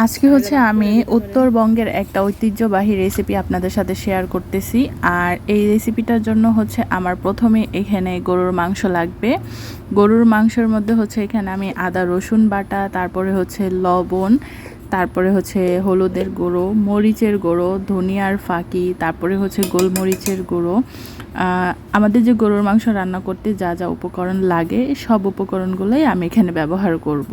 আজকে হচ্ছে আমি উত্তরবঙ্গের একটা ঐতিহ্যবাহী রেসিপি আপনাদের সাথে শেয়ার করতেছি। আর এই রেসিপিটার জন্য হচ্ছে আমার প্রথমে এখানে গরুর মাংস লাগবে। গরুর মাংসের মধ্যে হচ্ছে এখানে আমি আদা, রসুন বাটা, তারপরে হচ্ছে লবণ, তারপরে হচ্ছে হলুদের গুঁড়ো, মরিচের গুঁড়ো, ধনিয়ার ফাঁকি, তারপরে হচ্ছে গোলমরিচের গুঁড়ো। আমাদের যে গরুর মাংস রান্না করতে যা যা উপকরণ লাগে, সব উপকরণগুলোই আমি এখানে ব্যবহার করব।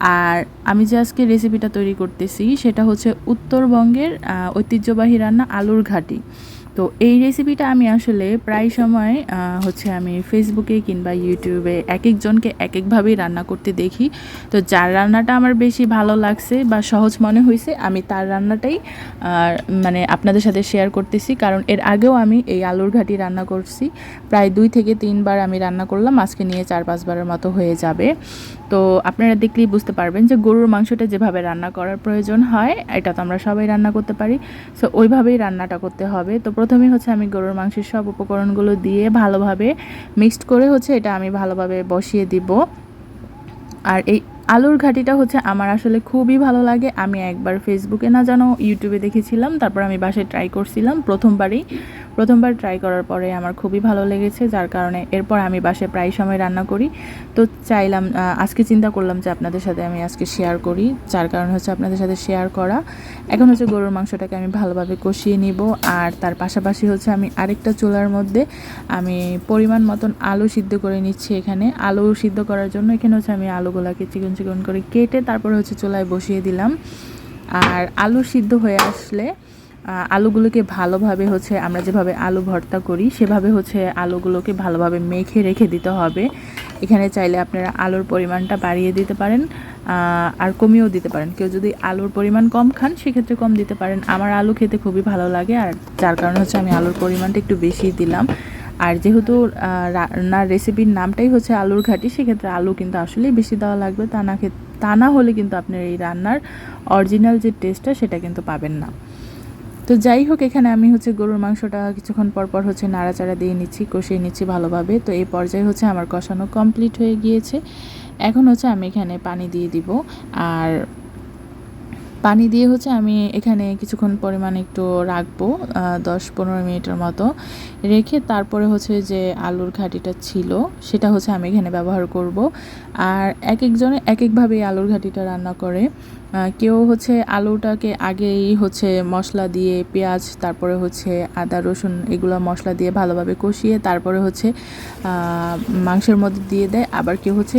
আর আমি যে আজকে রেসিপিটা তৈরি করতেছি সেটা হচ্ছে উত্তরবঙ্গের ঐতিহ্যবাহী রান্না আলুর ঘাটি। তো এই রেসিপিটা আমি আসলে প্রায় সময় হচ্ছে আমি ফেসবুকে কিংবা ইউটিউবে এক একজনকে এক একভাবেই রান্না করতে দেখি। তো যার রান্নাটা আমার বেশি ভালো লাগছে বা সহজ মনে হয়েছে আমি তার রান্নাটাই মানে আপনাদের সাথে শেয়ার করতেছি। কারণ এর আগেও আমি এই আলুর ঘাটি রান্না করছি। প্রায় দুই থেকে তিনবার আমি রান্না করলাম, আজকে নিয়ে চার পাঁচবারের মতো হয়ে যাবে। তো আপনারা দেখলেই বুঝতে পারবেন যে গরুর মাংসটা যেভাবে রান্না করার প্রয়োজন হয়, এটা তো আমরা সবাই রান্না করতে পারি। সো ওইভাবেই রান্নাটা করতে হবে। তো প্রথমেই হচ্ছে আমি গরুর মাংসের সব উপকরণগুলো দিয়ে ভালোভাবে মিক্সড করে হচ্ছে এটা আমি ভালোভাবে বসিয়ে দিব। আর এই আলুর ঘাটিটা হচ্ছে আমার আসলে খুবই ভালো লাগে। আমি একবার ফেসবুকে না জানো ইউটিউবে দেখেছিলাম, তারপর আমি বাসায় ট্রাই করছিলাম প্রথমবারই। প্রথমবার ট্রাই করার পরে আমার খুবই ভালো লেগেছে, যার কারণে এরপর আমি বাসে প্রায় সময় রান্না করি। তো চাইলাম আজকে চিন্তা করলাম যে আপনাদের সাথে আমি আজকে শেয়ার করি, যার কারণে হচ্ছে আপনাদের সাথে শেয়ার করা। এখন হচ্ছে গরুর মাংসটাকে আমি ভালোভাবে কষিয়ে নিব, আর তার পাশাপাশি হচ্ছে আমি আরেকটা চুলার মধ্যে আমি পরিমাণ মতন আলু সিদ্ধ করে নিচ্ছি এখানে। আলু সিদ্ধ করার জন্য এখানে হচ্ছে আমি আলুগুলাকে চিকন চিকন করে কেটে তারপরে হচ্ছে চুলায় বসিয়ে দিলাম। আর আলু সিদ্ধ হয়ে আসলে আলুগুলোকে ভালোভাবে হচ্ছে আমরা যেভাবে আলু ভর্তা করি, সেভাবে হচ্ছে আলুগুলোকে ভালোভাবে মেখে রেখে দিতে হবে। এখানে চাইলে আপনারা আলুর পরিমাণটা বাড়িয়ে দিতে পারেন আর কমিয়েও দিতে পারেন। কেউ যদি আলুর পরিমাণ কম খান, সেক্ষেত্রে কম দিতে পারেন। আমার আলু খেতে খুবই ভালো লাগে, আর যার কারণে হচ্ছে আমি আলুর পরিমাণটা একটু বেশি দিলাম। আর যেহেতু রান্নার রেসিপির নামটাই হচ্ছে আলুর ঘাটি, সেক্ষেত্রে আলু কিন্তু আসলেই বেশি দেওয়া লাগবে। তা না তা না হলে কিন্তু আপনার এই রান্নার অরিজিনাল যে টেস্টটা সেটা কিন্তু পাবেন না। তো যাই হোক, এখানে আমি হচ্ছে গরুর মাংসটা কিছুক্ষণ পর পর হচ্ছে নাড়াচাড়া দিয়ে নিচ্ছি, কষিয়ে নিচ্ছি ভালোভাবে। তো এই পর্যায়ে হচ্ছে আমার কষানো কমপ্লিট হয়ে গিয়েছে। এখন হচ্ছে আমি এখানে পানি দিয়ে দিব। আর পানি দিয়ে হচ্ছে আমি এখানে কিছুক্ষণ পরিমাণ একটু রাখব দশ পনেরো মিনিটের মতো। রেখে তারপরে হচ্ছে যে আলুর ঘাটিটা ছিল, সেটা হচ্ছে আমি এখানে ব্যবহার করব। আর এক একজনে এক একভাবে আলুর ঘাটিটা রান্না করে। কেউ হচ্ছে আলুটাকে আগেই হচ্ছে মশলা দিয়ে পেঁয়াজ, তারপরে হচ্ছে আদা, রসুন এগুলো মশলা দিয়ে ভালোভাবে কষিয়ে তারপরে হচ্ছে মাংসের মধ্যে দিয়ে দেয়। আবার কেউ হচ্ছে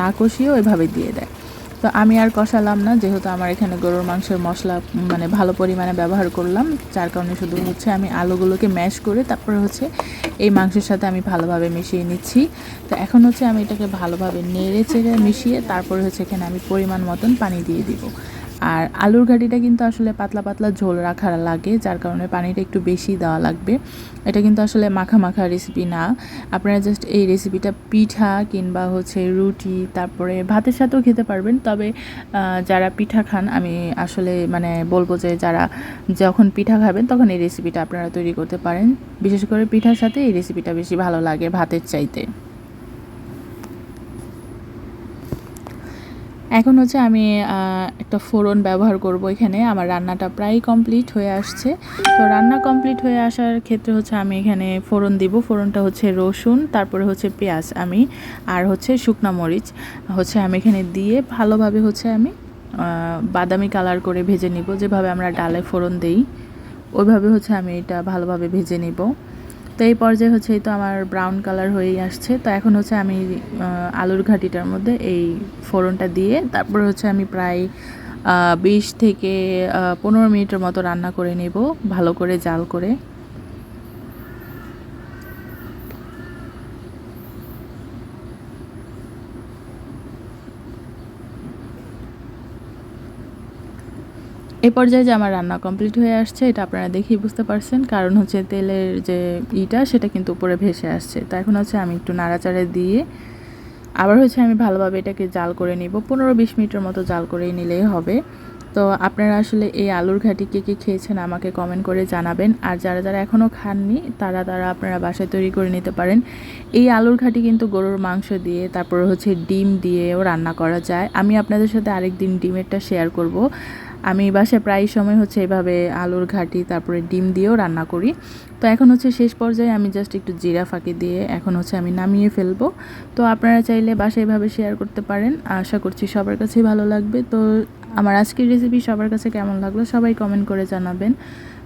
না কষিয়েও এভাবে দিয়ে দেয়। তো আমি আর কষালাম না, যেহেতু আমার এখানে গরুর মাংসের মশলা মানে ভালো পরিমাণে ব্যবহার করলাম, যার কারণে শুধু হচ্ছে আমি আলুগুলোকে ম্যাশ করে তারপরে হচ্ছে এই মাংসের সাথে আমি ভালোভাবে মিশিয়ে নিচ্ছি। তো এখন হচ্ছে আমি এটাকে ভালোভাবে নেড়ে চেড়ে মিশিয়ে তারপরে হচ্ছে এখানে আমি পরিমাণ মতন পানি দিয়ে দিব। আর আলুর ঘাটিটা কিন্তু আসলে পাতলা পাতলা ঝোল রাখা লাগে, যার কারণে পানিটা একটু বেশি দেওয়া লাগবে। এটা কিন্তু আসলে মাখা মাখা রেসিপি না। আপনারা জাস্ট এই রেসিপিটা পিঠা কিংবা হচ্ছে রুটি, তারপরে ভাতের সাথেও খেতে পারবেন। তবে যারা পিঠা খান, আমি আসলে মানে বলব যে যারা যখন পিঠা খাবেন, তখন এই রেসিপিটা আপনারা তৈরি করতে পারেন। বিশেষ করে পিঠার সাথে এই রেসিপিটা বেশি ভালো লাগে ভাতের চাইতে। এখন হচ্ছে আমি একটা ফোড়ন ব্যবহার করব এখানে। আমার রান্নাটা প্রায় কমপ্লিট হয়ে আসছে। তো রান্না কমপ্লিট হয়ে আসার ক্ষেত্রে হচ্ছে আমি এখানে ফোড়ন দিব। ফোড়নটা হচ্ছে রসুন, তারপরে হচ্ছে পেঁয়াজ আমি, আর হচ্ছে শুকনা মরিচ। হচ্ছে আমি এখানে দিয়ে ভালোভাবে হচ্ছে আমি বাদামি কালার করে ভেজে নিব। যেভাবে আমরা ডালে ফোড়ন দেই, ওইভাবে হচ্ছে আমি এটা ভালোভাবে ভেজে নিব। তো এই পর্যায়ে হচ্ছে তো আমার ব্রাউন কালার হয়েই আসছে। তো এখন হচ্ছে আমি আলুর ঘাটিটার মধ্যে এই ফোড়নটা দিয়ে তারপরে হচ্ছে আমি প্রায় বিশ থেকে পনেরো মিনিটের মতো রান্না করে নেব, ভালো করে জাল করে। এই পর্যায়ে যে আমার রান্না কমপ্লিট হয়ে আসছে, এটা আপনারা দেখেই বুঝতে পারছেন। কারণ হচ্ছে তেলের যে ইটা, সেটা কিন্তু উপরে ভেসে আসছে। তো এখন হচ্ছে আমি একটু নাড়াচাড়া দিয়ে আবার হচ্ছে আমি ভালোভাবে এটাকে জাল করে নিব। পনেরো বিশ মিনিটের মতো জাল করে নিলেই হবে। তো আপনারা আসলে এই আলুর ঘাটি কে কে খেয়েছেন আমাকে কমেন্ট করে জানাবেন। আর যারা যারা এখনও খাননি, তারা তারা আপনারা বাসায় তৈরি করে নিতে পারেন। এই আলুর ঘাটি কিন্তু গরুর মাংস দিয়ে, তারপর হচ্ছে ডিম দিয়েও রান্না করা যায়। আমি আপনাদের সাথে আরেক দিন ডিমেরটা শেয়ার করব। আমি বাসায় প্রায় সময় হচ্ছে এভাবে আলুর ঘাটি, তারপরে ডিম দিয়েও রান্না করি। তো এখন হচ্ছে শেষ পর্যায়ে আমি জাস্ট একটু জিরা ফাঁকি দিয়ে এখন হচ্ছে আমি নামিয়ে ফেলব। তো আপনারা চাইলে বাসায় এভাবে শেয়ার করতে পারেন। আশা করছি সবার কাছেই ভালো লাগবে। তো আমার আজকের রেসিপি সবার কাছে কেমন লাগল সবাই কমেন্ট করে জানাবেন।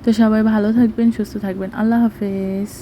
তো সবাই ভালো থাকবেন, সুস্থ থাকবেন। আল্লাহ হাফেজ।